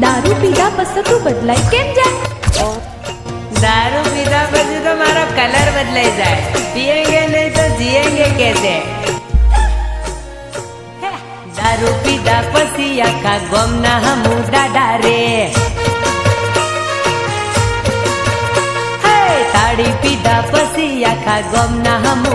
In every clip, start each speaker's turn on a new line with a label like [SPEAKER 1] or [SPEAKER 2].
[SPEAKER 1] પીધા પછી તું બદલાય કેમ જાય?
[SPEAKER 2] દારૂ પીધા પછી તો મારો કલર બદલાઈ જાય. પીએંગે નહીં તો જીએંગે કેસે દારૂ પીધા પછી આખા ગોમના હમુ દાડા રે તાળી પીધા પછી આખા ગોમના હમુ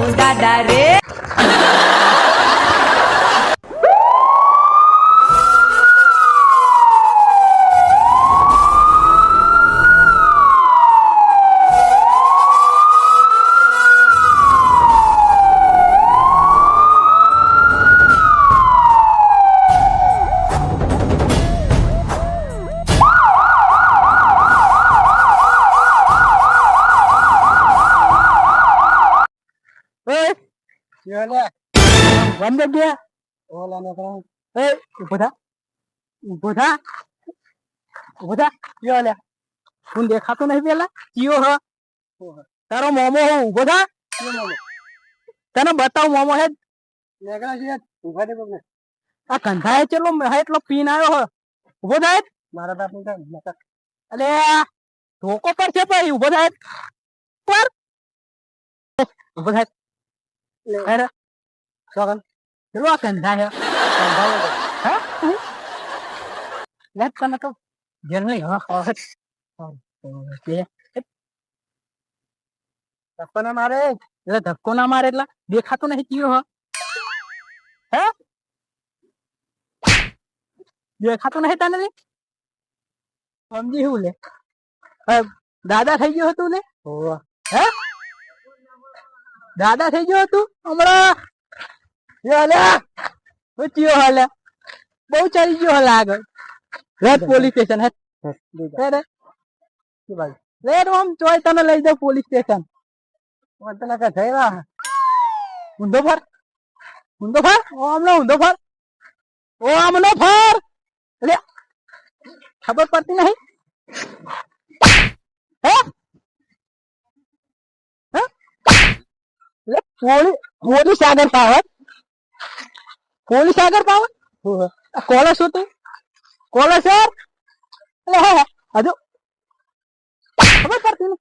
[SPEAKER 3] Quấn bên kia. Ô, là nó không. Ê, થા. લે? હું દેખાતો નહીં પેલા? કયો હ. તારો મોમો હું ઊભો થા. તને બતાવ મોમો હે. આ કંધાય ચેલો હે એટલો પીન આવ્યો હ. ઊભો થાય મારા બાપ અલે ધોકો પર છે ભાઈ ઊભો થાય પર. ઊભો થાય અરે સોગન ચલો કંધા હે હે લે તને તો જેલ હા હા ધક્કો ના મારે. એટલે ધક્કો ના મારે એટલે દેખાતો નહીં કયો હે. દેખાતો નહીં તને રે સમજી હું લે. દાદા થઈ ગયો હતું ને? હે? દાદા થઈ ગયો હતું હમણાં એ હાલ્યા હું ચિયો હાલ્યા બહુ ચાલી ગયો હાલ આગળ રેડ પોલીસ સ્ટેશન હે હે રે રેડ આમ ચોય તને લઈ જાવ પોલીસ સ્ટેશન તને કે થઈ રહ્યા ઊંધો ફર ઊંધો ફર ઓ આમનો ઊંધો ફર ઓ આમનો ફર લે ખબર પડતી નહીં લે પોલીસ પોલીસ આગળ પાવર પોલીસ આગળ પાવર આ કોલેજ શું તું કોલેજ સર એટલે હે હે, હજુ ખબર પડતી નહીં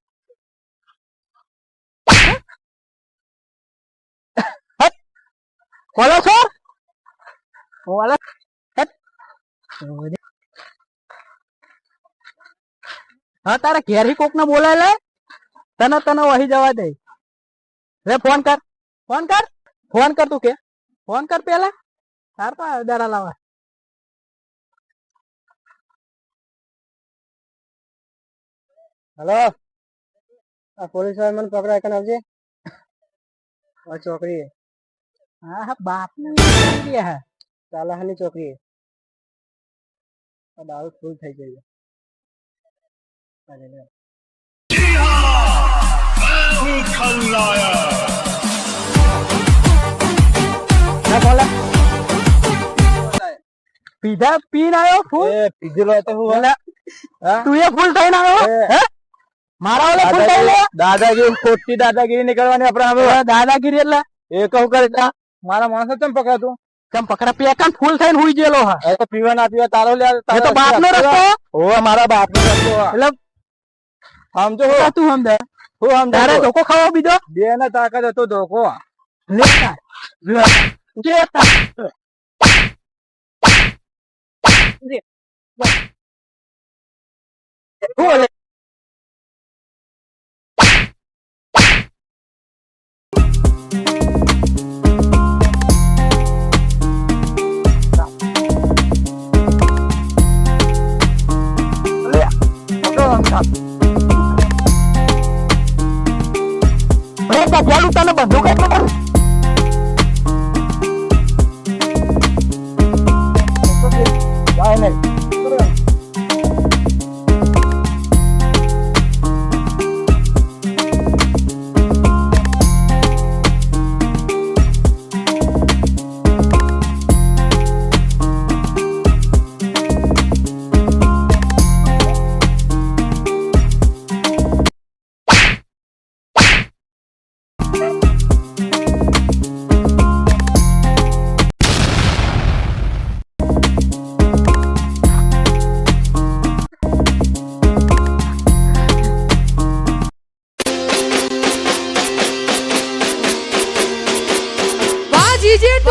[SPEAKER 3] કોલેજ સર કોલેજ હા તારા ઘેરી કોક ને બોલાય લે તને તને વહી જવા દે રે ફોન કર ફોન કર ફોન કર તું કે ફોન કર પેલા તાર તો દાડા લાવા હલો આ પોલીસ વાળા મને પકડાય કન આવજે આ ચોકડી હા હા બાપ ને ગયા હે ચાલાહાની ચોકડી આ દારૂ ફૂલ થઈ ગઈ અરે લે ના બોલા પીધા પીન આવ્યો ફૂલ? પીધેલો તો હું? તું એ ફૂલ થઈને આવ્યો હે? મારા ઓલે ફૂલ થઈ લે દાદાગીરી ખોટી દાદાગીરી નીકળવાની આપણે હવે. દાદાગીરી એટલે? એ કહું કરે મારા માણસો કેમ પકડાતું? કેમ પકડા? પેકન ફૂલ થઈને હુઈ ગયેલો હા. તો પીવા ના પીવા તારો લે એ તો બાપ નો રસ્તો ઓ મારા બાપ નો રસ્તો એટલે સમજો હું તું સમજે. હું સમજે તારે ધોકો ખાવા બીજો? બે ને તાકાત હતો ધોકો. Где это? không Голе! Mereka selalu tanam bandung kan final 姐姐多